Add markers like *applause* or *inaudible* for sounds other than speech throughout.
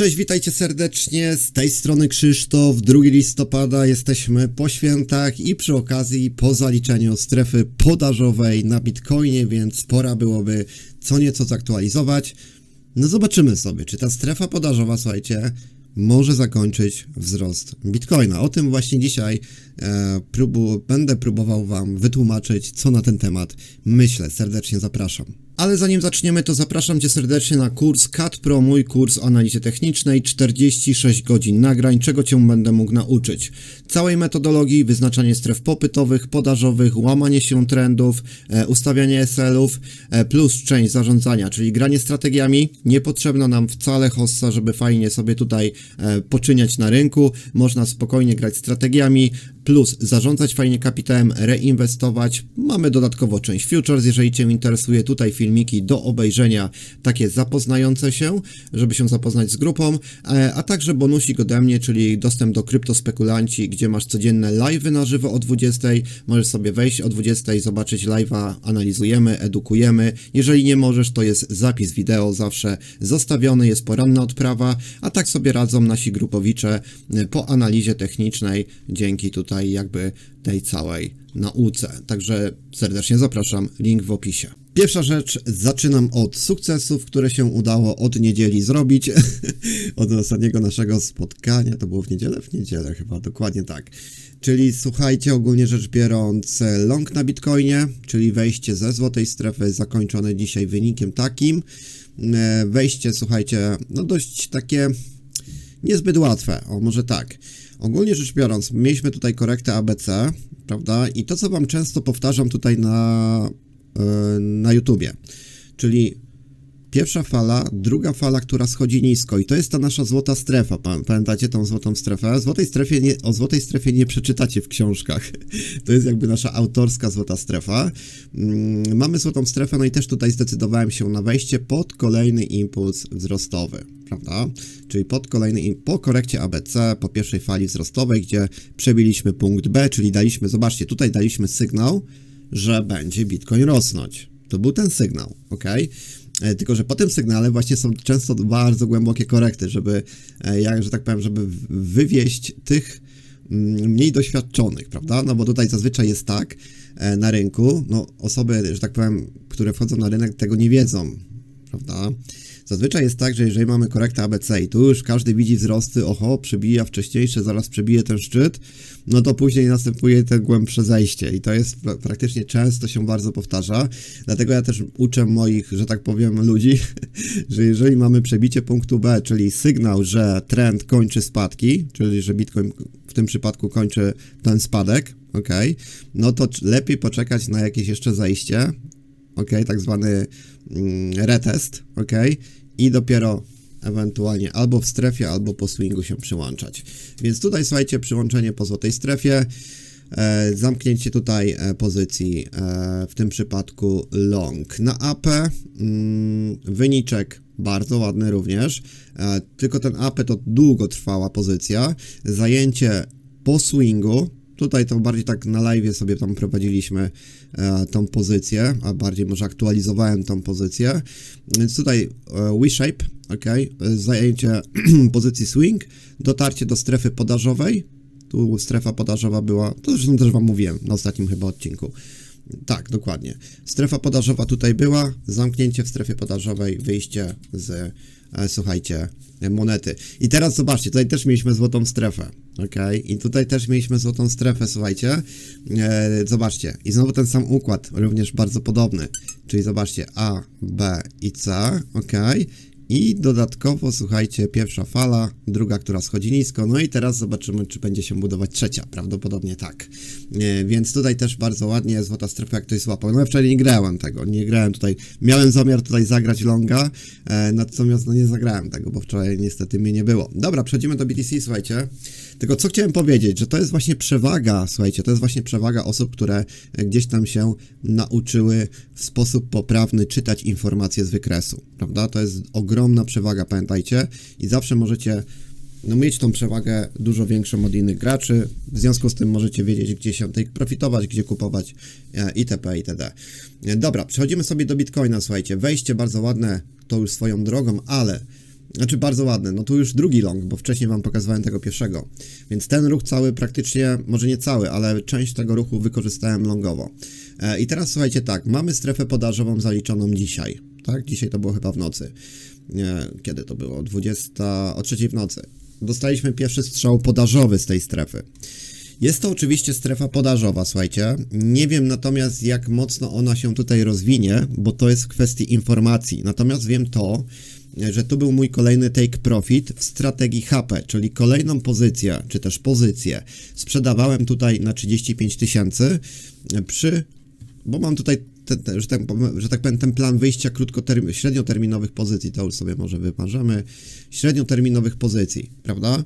Cześć, witajcie serdecznie. Z tej strony Krzysztof. 2 listopada jesteśmy po świętach i przy okazji po zaliczeniu strefy podażowej na Bitcoinie, więc pora byłoby co nieco zaktualizować. No zobaczymy sobie, czy ta strefa podażowa, słuchajcie, może zakończyć wzrost Bitcoina. O tym właśnie dzisiaj e, próbu, będę próbował Wam wytłumaczyć, co na ten temat myślę. Serdecznie zapraszam. Ale zanim zaczniemy, to zapraszam Cię serdecznie na kurs CAT Pro, mój kurs o analizie technicznej, 46 godzin nagrań, czego Cię będę mógł nauczyć. Całej metodologii, wyznaczanie stref popytowych, podażowych, łamanie się trendów, e, ustawianie SL-ów, e, plus część zarządzania, czyli granie strategiami. Nie potrzebna nam wcale hossa, żeby fajnie sobie tutaj e, poczyniać na rynku. Można spokojnie grać strategiami, plus zarządzać fajnie kapitałem, reinwestować. Mamy dodatkowo część futures, jeżeli Cię interesuje, tutaj filmiki do obejrzenia, takie zapoznające się, żeby się zapoznać z grupą, e, a także bonusik ode mnie, czyli dostęp do kryptospekulanci, gdzie masz codzienne live'y na żywo o 20, możesz sobie wejść o 20 i zobaczyć live'a, analizujemy, edukujemy. Jeżeli nie możesz, to jest zapis wideo zawsze zostawiony, jest poranna odprawa, a tak sobie radzą nasi grupowicze e, po analizie technicznej, dzięki tutaj jakby tej całej nauce. Także serdecznie zapraszam, link w opisie. Pierwsza rzecz, zaczynam od sukcesów, które się udało od niedzieli zrobić. *laughs* od ostatniego naszego spotkania, to było w niedzielę? W niedzielę chyba, dokładnie tak. Czyli słuchajcie, ogólnie rzecz biorąc, long na Bitcoinie, czyli wejście ze złotej strefy zakończone dzisiaj wynikiem takim. Wejście, słuchajcie, no dość takie niezbyt łatwe, o może tak. Ogólnie rzecz biorąc, mieliśmy tutaj korektę ABC, prawda? I to, co Wam często powtarzam tutaj na, yy, na YouTubie, czyli pierwsza fala, druga fala, która schodzi nisko i to jest ta nasza złota strefa, pa- pamiętacie tą złotą strefę? Złotej strefie nie, o złotej strefie nie przeczytacie w książkach, *laughs* to jest jakby nasza autorska złota strefa. Mm, mamy złotą strefę, no i też tutaj zdecydowałem się na wejście pod kolejny impuls wzrostowy, prawda? Czyli pod kolejny, po korekcie ABC, po pierwszej fali wzrostowej, gdzie przebiliśmy punkt B, czyli daliśmy, zobaczcie, tutaj daliśmy sygnał, że będzie Bitcoin rosnąć. To był ten sygnał, ok? E, Tylko, że po tym sygnale właśnie są często bardzo głębokie korekty, żeby, e, jak, że tak powiem, żeby w- wywieść tych mm, mniej doświadczonych, prawda? No bo tutaj zazwyczaj jest tak e, na rynku, no osoby, że tak powiem, które wchodzą na rynek tego nie wiedzą, prawda? Zazwyczaj jest tak, że jeżeli mamy korektę ABC i tu już każdy widzi wzrosty, oho, przebija wcześniejsze, zaraz przebije ten szczyt, no to później następuje te głębsze zejście i to jest pra- praktycznie często się bardzo powtarza, dlatego ja też uczę moich, że tak powiem, ludzi, *laughs* że jeżeli mamy przebicie punktu B, czyli sygnał, że trend kończy spadki, czyli że Bitcoin w tym przypadku kończy ten spadek, ok, no to lepiej poczekać na jakieś jeszcze zejście, ok, tak zwany mm, retest, ok, i dopiero ewentualnie albo w strefie, albo po swingu się przyłączać. Więc tutaj słuchajcie, przyłączenie po złotej strefie, e, zamknięcie tutaj e, pozycji, e, w tym przypadku long. Na AP mm, wyniczek bardzo ładny również, e, tylko ten AP to długotrwała pozycja, zajęcie po swingu, Tutaj to bardziej tak na live sobie tam prowadziliśmy e, tą pozycję, a bardziej może aktualizowałem tą pozycję. Więc tutaj e, W-shape, ok, zajęcie *clears throat* pozycji swing, dotarcie do strefy podażowej. Tu strefa podażowa była, to zresztą też Wam mówiłem na ostatnim chyba odcinku. Tak, dokładnie. Strefa podażowa tutaj była, zamknięcie w strefie podażowej, wyjście z, e, słuchajcie, monety. I teraz zobaczcie, tutaj też mieliśmy złotą strefę, ok? I tutaj też mieliśmy złotą strefę, słuchajcie. E, zobaczcie, i znowu ten sam układ, również bardzo podobny. Czyli zobaczcie, A, B i C, ok? I dodatkowo, słuchajcie, pierwsza fala, druga, która schodzi nisko, no i teraz zobaczymy, czy będzie się budować trzecia, prawdopodobnie tak. E, więc tutaj też bardzo ładnie złota strefa, jak ktoś złapał. No ja wczoraj nie grałem tego, nie grałem tutaj, miałem zamiar tutaj zagrać longa, e, natomiast no nie zagrałem tego, bo wczoraj niestety mnie nie było. Dobra, przechodzimy do BTC, słuchajcie. Tylko co chciałem powiedzieć, że to jest właśnie przewaga, słuchajcie, to jest właśnie przewaga osób, które e, gdzieś tam się nauczyły w sposób poprawny czytać informacje z wykresu, prawda? To jest ogromna przewaga, pamiętajcie, i zawsze możecie no, mieć tą przewagę dużo większą od innych graczy, w związku z tym możecie wiedzieć, gdzie się profitować, gdzie kupować e, itp. itd. E, Dobra, przechodzimy sobie do Bitcoina, słuchajcie, wejście bardzo ładne, to już swoją drogą, ale Znaczy bardzo ładny. No tu już drugi long, bo wcześniej wam pokazywałem tego pierwszego. Więc ten ruch cały praktycznie, może nie cały, ale część tego ruchu wykorzystałem longowo. E, I teraz słuchajcie tak, mamy strefę podażową zaliczoną dzisiaj. Tak? Dzisiaj to było chyba w nocy. Nie, kiedy to było? 20, o trzeciej w nocy. Dostaliśmy pierwszy strzał podażowy z tej strefy. Jest to oczywiście strefa podażowa, słuchajcie. Nie wiem natomiast, jak mocno ona się tutaj rozwinie, bo to jest w kwestii informacji. Natomiast wiem to, że tu był mój kolejny take profit w strategii HP, czyli kolejną pozycję, czy też pozycję sprzedawałem tutaj na 35 tysięcy przy, bo mam tutaj, te, te, że, tak, że tak powiem, ten plan wyjścia krótkoterm- średnioterminowych pozycji, to już sobie może wymarzymy, średnioterminowych pozycji, prawda?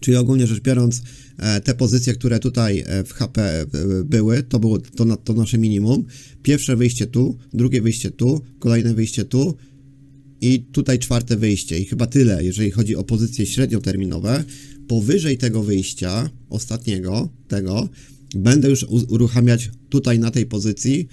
Czyli ogólnie rzecz biorąc, e, te pozycje, które tutaj e, w HP e, były, to było to, to nasze minimum. Pierwsze wyjście tu, drugie wyjście tu, kolejne wyjście tu i tutaj czwarte wyjście. I chyba tyle, jeżeli chodzi o pozycje średnioterminowe. Powyżej tego wyjścia, ostatniego, tego, będę już uruchamiać tutaj na tej pozycji,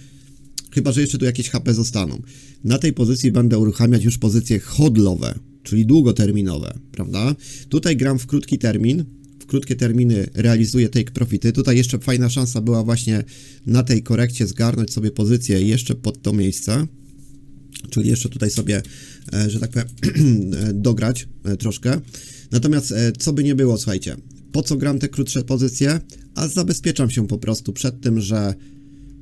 chyba że jeszcze tu jakieś HP zostaną. Na tej pozycji będę uruchamiać już pozycje hodlowe, czyli długoterminowe, prawda? Tutaj gram w krótki termin, w krótkie terminy realizuję take profity. Tutaj jeszcze fajna szansa była właśnie na tej korekcie zgarnąć sobie pozycję jeszcze pod to miejsce. Czyli jeszcze tutaj sobie, e, że tak powiem, *clears throat* e, dograć e, troszkę. Natomiast co by nie było, słuchajcie, po co gram te krótsze pozycje? A zabezpieczam się po prostu przed tym, że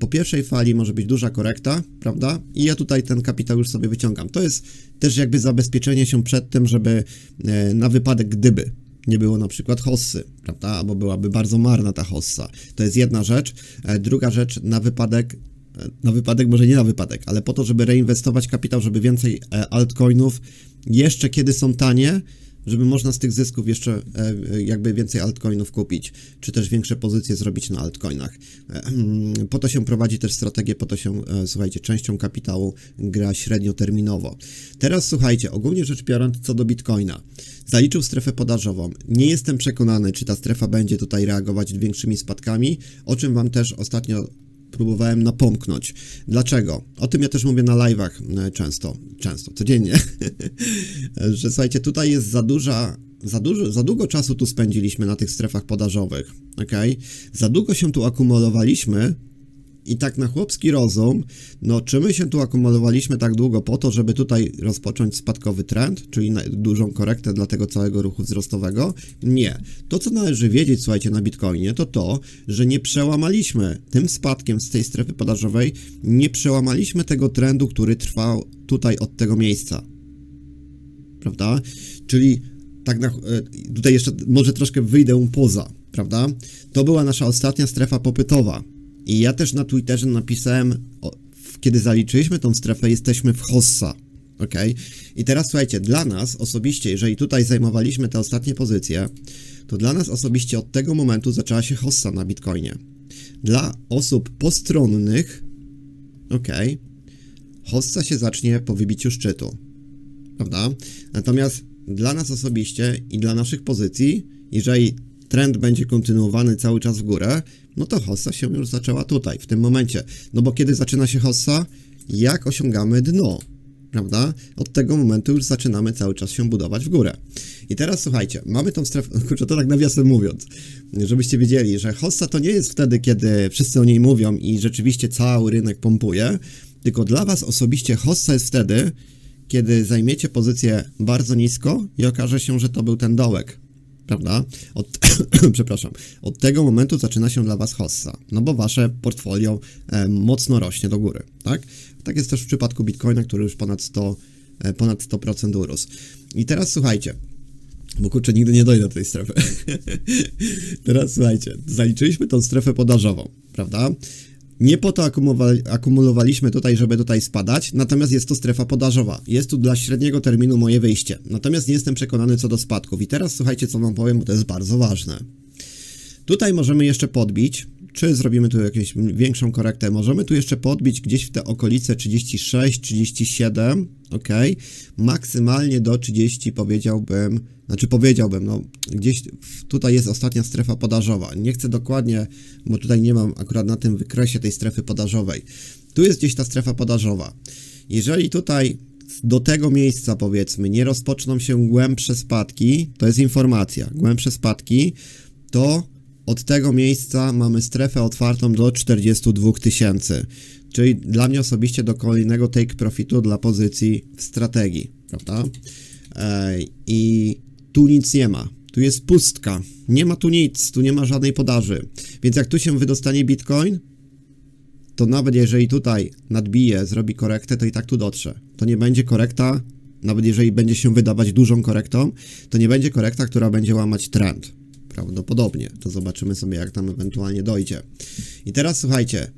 po pierwszej fali może być duża korekta, prawda? I ja tutaj ten kapitał już sobie wyciągam. To jest też jakby zabezpieczenie się przed tym, żeby e, na wypadek gdyby nie było na przykład hossy, prawda? Albo byłaby bardzo marna ta hossa. To jest jedna rzecz. E, Druga rzecz, na wypadek e, na wypadek, może nie na wypadek, ale po to, żeby reinwestować kapitał, żeby więcej altcoinów, jeszcze kiedy są tanie, żeby można z tych zysków jeszcze e, e, jakby więcej altcoinów kupić, czy też większe pozycje zrobić na altcoinach. E, mm, Po to się prowadzi też strategię, po to się, słuchajcie, częścią kapitału gra średnioterminowo. Teraz słuchajcie, ogólnie rzecz biorąc, co do Bitcoina. Zaliczył strefę podażową. Nie jestem przekonany, czy ta strefa będzie tutaj reagować większymi spadkami, o czym Wam też ostatnio próbowałem napomknąć. Dlaczego? O tym ja też mówię na live'ach e, często, często, codziennie, *laughs* że słuchajcie, tutaj jest za duża, za, dużo, za długo czasu tu spędziliśmy na tych strefach podażowych, ok? Za długo się tu akumulowaliśmy i tak na chłopski rozum, no czy my się tu akumulowaliśmy tak długo po to, żeby tutaj rozpocząć spadkowy trend, czyli dużą korektę dla tego całego ruchu wzrostowego? Nie. To, co należy wiedzieć, słuchajcie, na Bitcoinie, to to, że nie przełamaliśmy tym spadkiem z tej strefy podażowej, nie przełamaliśmy tego trendu, który trwał tutaj od tego miejsca. Prawda? Czyli tak na, e, tutaj jeszcze może troszkę wyjdę poza, prawda? To była nasza ostatnia strefa popytowa. I ja też na Twitterze napisałem, kiedy zaliczyliśmy tą strefę, jesteśmy w Hossa. Ok? I teraz słuchajcie, dla nas osobiście, jeżeli tutaj zajmowaliśmy te ostatnie pozycje, to dla nas osobiście od tego momentu zaczęła się Hossa na Bitcoinie. Dla osób postronnych, ok, Hossa się zacznie po wybiciu szczytu prawda? Natomiast dla nas osobiście i dla naszych pozycji, jeżeli trend będzie kontynuowany cały czas w górę, no to hossa się już zaczęła tutaj, w tym momencie. No bo kiedy zaczyna się hossa? Jak osiągamy dno, prawda? Od tego momentu już zaczynamy cały czas się budować w górę. I teraz słuchajcie, mamy tą strefę, *laughs* kurczę, to tak nawiasem mówiąc, żebyście wiedzieli, że hossa to nie jest wtedy, kiedy wszyscy o niej mówią i rzeczywiście cały rynek pompuje, tylko dla was osobiście hossa jest wtedy, kiedy zajmiecie pozycję bardzo nisko i okaże się, że to był ten dołek, prawda? Od, *coughs* przepraszam, od tego momentu zaczyna się dla Was hossa, no bo Wasze portfolio e, mocno rośnie do góry, tak? Tak jest też w przypadku Bitcoina, który już ponad 100, e, ponad 100% urósł. I teraz słuchajcie, bo kurczę, nigdy nie dojdę do tej strefy. *laughs* Teraz słuchajcie, zaliczyliśmy tą strefę podażową, prawda? Nie po to akumulowa- akumulowaliśmy tutaj, żeby tutaj spadać, natomiast jest to strefa podażowa. Jest tu dla średniego terminu moje wyjście. Natomiast nie jestem przekonany co do spadków. I teraz słuchajcie, co wam powiem, bo to jest bardzo ważne. Tutaj możemy jeszcze podbić, czy zrobimy tu jakąś większą korektę, możemy tu jeszcze podbić gdzieś w te okolice 36, 37, ok, maksymalnie do 30 powiedziałbym, znaczy powiedziałbym, no gdzieś tutaj jest ostatnia strefa podażowa, nie chcę dokładnie, bo tutaj nie mam akurat na tym wykresie tej strefy podażowej, tu jest gdzieś ta strefa podażowa, jeżeli tutaj do tego miejsca powiedzmy nie rozpoczną się głębsze spadki, to jest informacja, głębsze spadki, to od tego miejsca mamy strefę otwartą do 42 tysięcy. Czyli dla mnie osobiście do kolejnego take profitu dla pozycji w strategii, prawda? Ej, I tu nic nie ma. Tu jest pustka. Nie ma tu nic, tu nie ma żadnej podaży. Więc jak tu się wydostanie Bitcoin, to nawet jeżeli tutaj nadbije, zrobi korektę, to i tak tu dotrze. To nie będzie korekta, nawet jeżeli będzie się wydawać dużą korektą, to nie będzie korekta, która będzie łamać trend. Prawdopodobnie. To zobaczymy sobie, jak tam ewentualnie dojdzie. I teraz słuchajcie,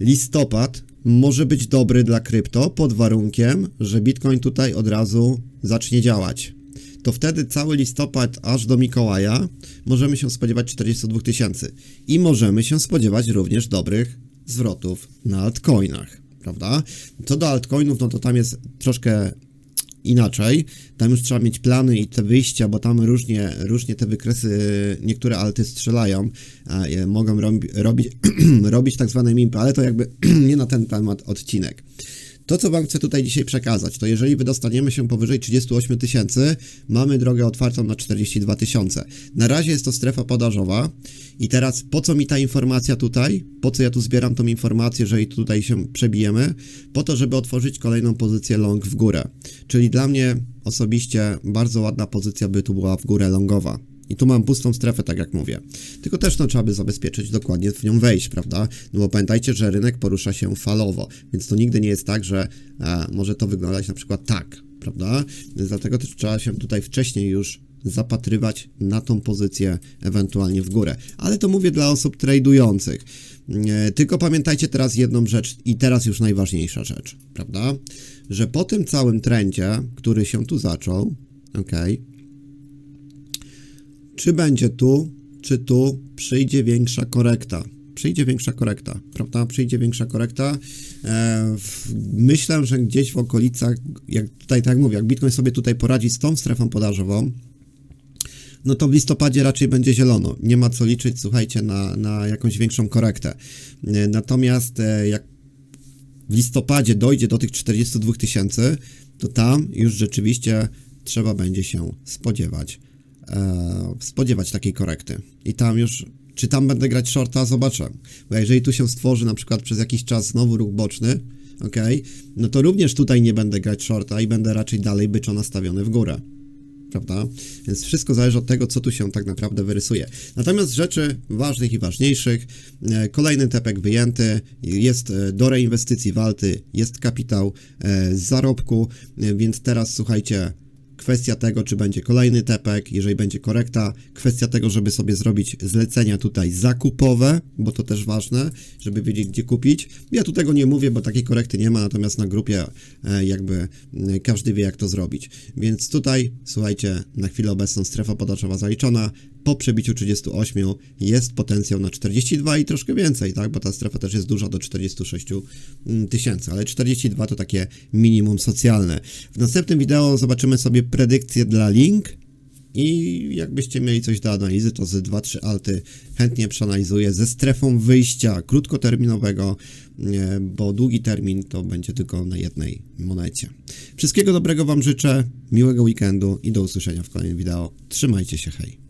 listopad może być dobry dla krypto pod warunkiem, że Bitcoin tutaj od razu zacznie działać. To wtedy cały listopad aż do Mikołaja możemy się spodziewać 42 tysięcy. I możemy się spodziewać również dobrych zwrotów na altcoinach, prawda? Co do altcoinów, no to tam jest troszkę inaczej. Tam już trzeba mieć plany i te wyjścia, bo tam różnie, różnie te wykresy, niektóre alty strzelają, a mogą robi, robić, *clears throat* robić tak zwane mimpy, ale to jakby *clears throat* nie na ten temat odcinek. To, co Wam chcę tutaj dzisiaj przekazać, to jeżeli wydostaniemy się powyżej 38 tysięcy, mamy drogę otwartą na 42 tysiące. Na razie jest to strefa podażowa i teraz po co mi ta informacja tutaj? Po co ja tu zbieram tą informację, że i tutaj się przebijemy? Po to, żeby otworzyć kolejną pozycję long w górę. Czyli dla mnie osobiście bardzo ładna pozycja by tu była w górę longowa. I tu mam pustą strefę, tak jak mówię. Tylko też no, trzeba by zabezpieczyć, dokładnie w nią wejść, prawda? No bo pamiętajcie, że rynek porusza się falowo, więc to nigdy nie jest tak, że e, może to wyglądać na przykład tak, prawda? Więc dlatego też trzeba się tutaj wcześniej już zapatrywać na tą pozycję ewentualnie w górę. Ale to mówię dla osób tradujących. E, tylko pamiętajcie teraz jedną rzecz i teraz już najważniejsza rzecz, prawda? Że po tym całym trendzie, który się tu zaczął, okej, czy będzie tu, czy tu przyjdzie większa korekta. Przyjdzie większa korekta, prawda? Przyjdzie większa korekta. E, w, myślę, że gdzieś w okolicach, jak tutaj tak mówię, jak Bitcoin sobie tutaj poradzi z tą strefą podażową, no to w listopadzie raczej będzie zielono. Nie ma co liczyć, słuchajcie, na, na jakąś większą korektę. E, natomiast e, jak w listopadzie dojdzie do tych 42 tysięcy, to tam już rzeczywiście trzeba będzie się spodziewać e, spodziewać takiej korekty. I tam już, czy tam będę grać shorta, zobaczę. Bo jeżeli tu się stworzy na przykład przez jakiś czas znowu ruch boczny, ok, no to również tutaj nie będę grać shorta i będę raczej dalej byczo nastawiony w górę. Prawda? Więc wszystko zależy od tego, co tu się tak naprawdę wyrysuje. Natomiast rzeczy ważnych i ważniejszych, e, kolejny tepek wyjęty, jest e, do reinwestycji walty, jest kapitał e, z zarobku, więc teraz słuchajcie, kwestia tego, czy będzie kolejny tepek, jeżeli będzie korekta, kwestia tego, żeby sobie zrobić zlecenia tutaj zakupowe, bo to też ważne, żeby wiedzieć, gdzie kupić. Ja tu tego nie mówię, bo takiej korekty nie ma, natomiast na grupie e, jakby e, każdy wie, jak to zrobić. Więc tutaj, słuchajcie, na chwilę obecną strefa podażowa zaliczona, po przebiciu 38 jest potencjał na 42 i troszkę więcej, tak, bo ta strefa też jest duża do 46 tysięcy, ale 42 to takie minimum socjalne. W następnym wideo zobaczymy sobie predykcje dla Link i jakbyście mieli coś do analizy, to z 2-3 alty chętnie przeanalizuję ze strefą wyjścia krótkoterminowego, nie, bo długi termin to będzie tylko na jednej monecie. Wszystkiego dobrego Wam życzę, miłego weekendu i do usłyszenia w kolejnym wideo. Trzymajcie się, hej!